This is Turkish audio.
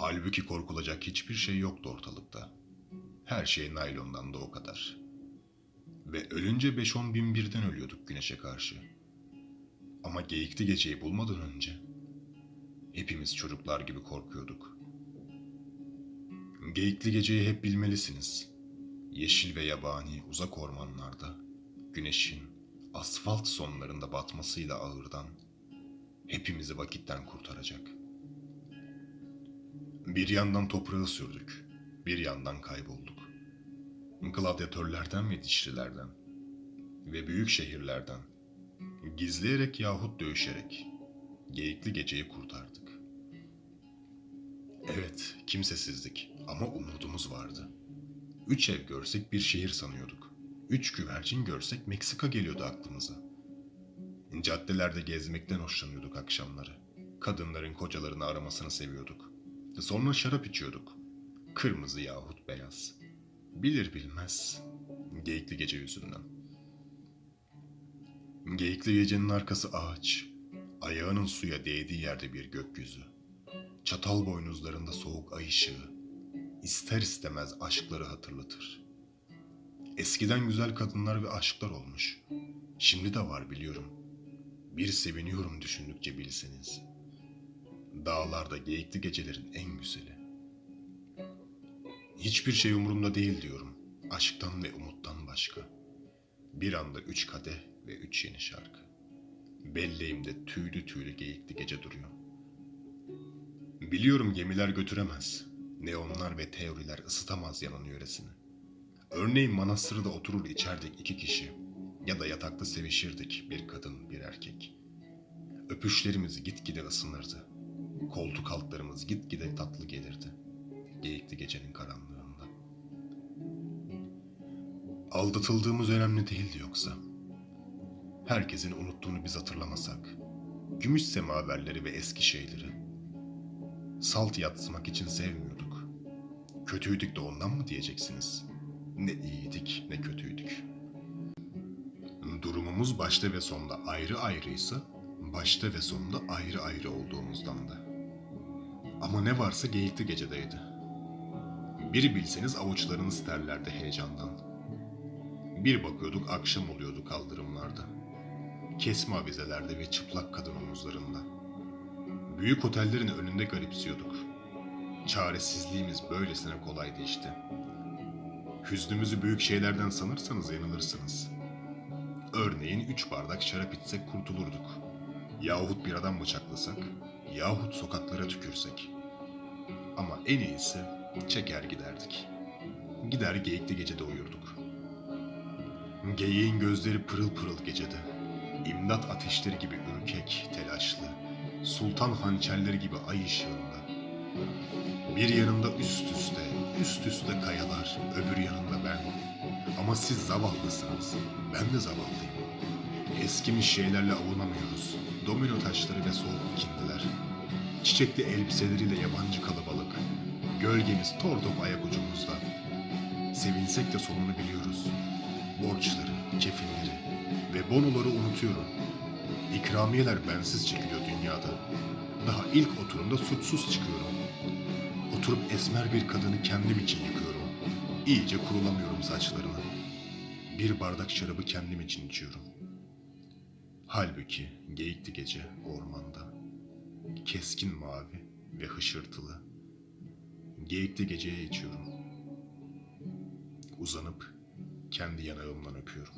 Halbuki korkulacak hiçbir şey yoktu ortalıkta. Her şey naylondan da o kadar. Ve ölünce 5-10 bin birden ölüyorduk güneşe karşı. Ama geyikli geceyi bulmadan önce hepimiz çocuklar gibi korkuyorduk. Geyikli geceyi hep bilmelisiniz. Yeşil ve yabani uzak ormanlarda güneşin asfalt sonlarında batmasıyla ağırdan hepimizi vakitten kurtaracak. Bir yandan toprağı sürdük, bir yandan kaybolduk. Gladyatörlerden ve dişlilerden ve büyük şehirlerden gizleyerek yahut dövüşerek geyikli geceyi kurtardık. Evet, kimsesizdik ama umudumuz vardı. Üç ev görsek bir şehir sanıyorduk. Üç güvercin görsek Meksika geliyordu aklımıza. Caddelerde gezmekten hoşlanıyorduk akşamları. Kadınların kocalarını aramasını seviyorduk. Sonra şarap içiyorduk. Kırmızı yahut beyaz. Bilir bilmez. Geyikli gece yüzünden. Geyikli gecenin arkası ağaç. Ayağının suya değdiği yerde bir gökyüzü. Çatal boynuzlarında soğuk ay ışığı. İster istemez aşkları hatırlatır. Eskiden güzel kadınlar ve aşklar olmuş. Şimdi de var biliyorum. Bir seviniyorum düşündükçe bilseniz. Dağlarda geyikli gecelerin en güzeli. Hiçbir şey umurumda değil diyorum. Aşktan ve umuttan başka. Bir anda üç kadeh ve üç yeni şarkı. Belleğimde tüylü tüylü geyikli gece duruyor. Biliyorum gemiler götüremez. Neonlar ve teoriler ısıtamaz yanın yöresini. Örneğin manastırda oturur içerdik iki kişi. Ya da yatakta sevişirdik bir kadın bir erkek. Öpüşlerimiz gitgide ısınırdı. Koltuk altlarımız gitgide tatlı gelirdi. Geyikli gecenin karanlığında. Aldatıldığımız önemli değildi yoksa. Herkesin unuttuğunu biz hatırlamasak. Gümüş semaverleri ve eski şeyleri. Salt yatsımak için sevmiyorduk. Kötüydük de ondan mı diyeceksiniz? Ne iyiydik ne kötüydük. Durumumuz başta ve sonda ayrı ayrıysa, başta ve sonda ayrı ayrı olduğumuzdan da. Ama ne varsa geyikli gecedeydi. Bir bilseniz avuçlarınız terlerdi heyecandan. Bir bakıyorduk akşam oluyordu kaldırımlarda. Kesme avizelerde ve çıplak kadın omuzlarında. Büyük otellerin önünde garipsiyorduk. Çaresizliğimiz böylesine kolaydı işte. Hüznümüzü büyük şeylerden sanırsanız yanılırsınız. Örneğin üç bardak şarap içsek kurtulurduk. Yahut bir adam bıçaklasak, yahut sokaklara tükürsek. Ama en iyisi çeker giderdik. Gider geyikli gecede uyurduk. Geyiğin gözleri pırıl pırıl gecede. İmdat ateşleri gibi ürkek, telaşlı. Sultan hançerleri gibi ay ışığında. Bir yanında üst üste, üst üste kayalar, öbür yanında ben. Ama siz zavallısınız, ben de zavallıyım. Eskimiş şeylerle avunamıyoruz. Domino taşları ve soğuk ikindiler. Çiçekli elbiseleriyle yabancı kalabalık. Gölgemiz tor top ayak ucumuzda. Sevinsek de sonunu biliyoruz. Borçları, kefilleri ve bonoları unutuyorum. İkramiyeler bensiz çekiliyor dünyada. Daha ilk oturumda suçsuz çıkıyorum. Oturup esmer bir kadını kendim için yıkıyorum. İyice kurulamıyorum saçlarını. Bir bardak şarabı kendim için içiyorum. Halbuki geyikli gece ormanda. Keskin mavi ve hışırtılı. Geyikli geceye içiyorum. Uzanıp kendi yanağımdan öpüyorum.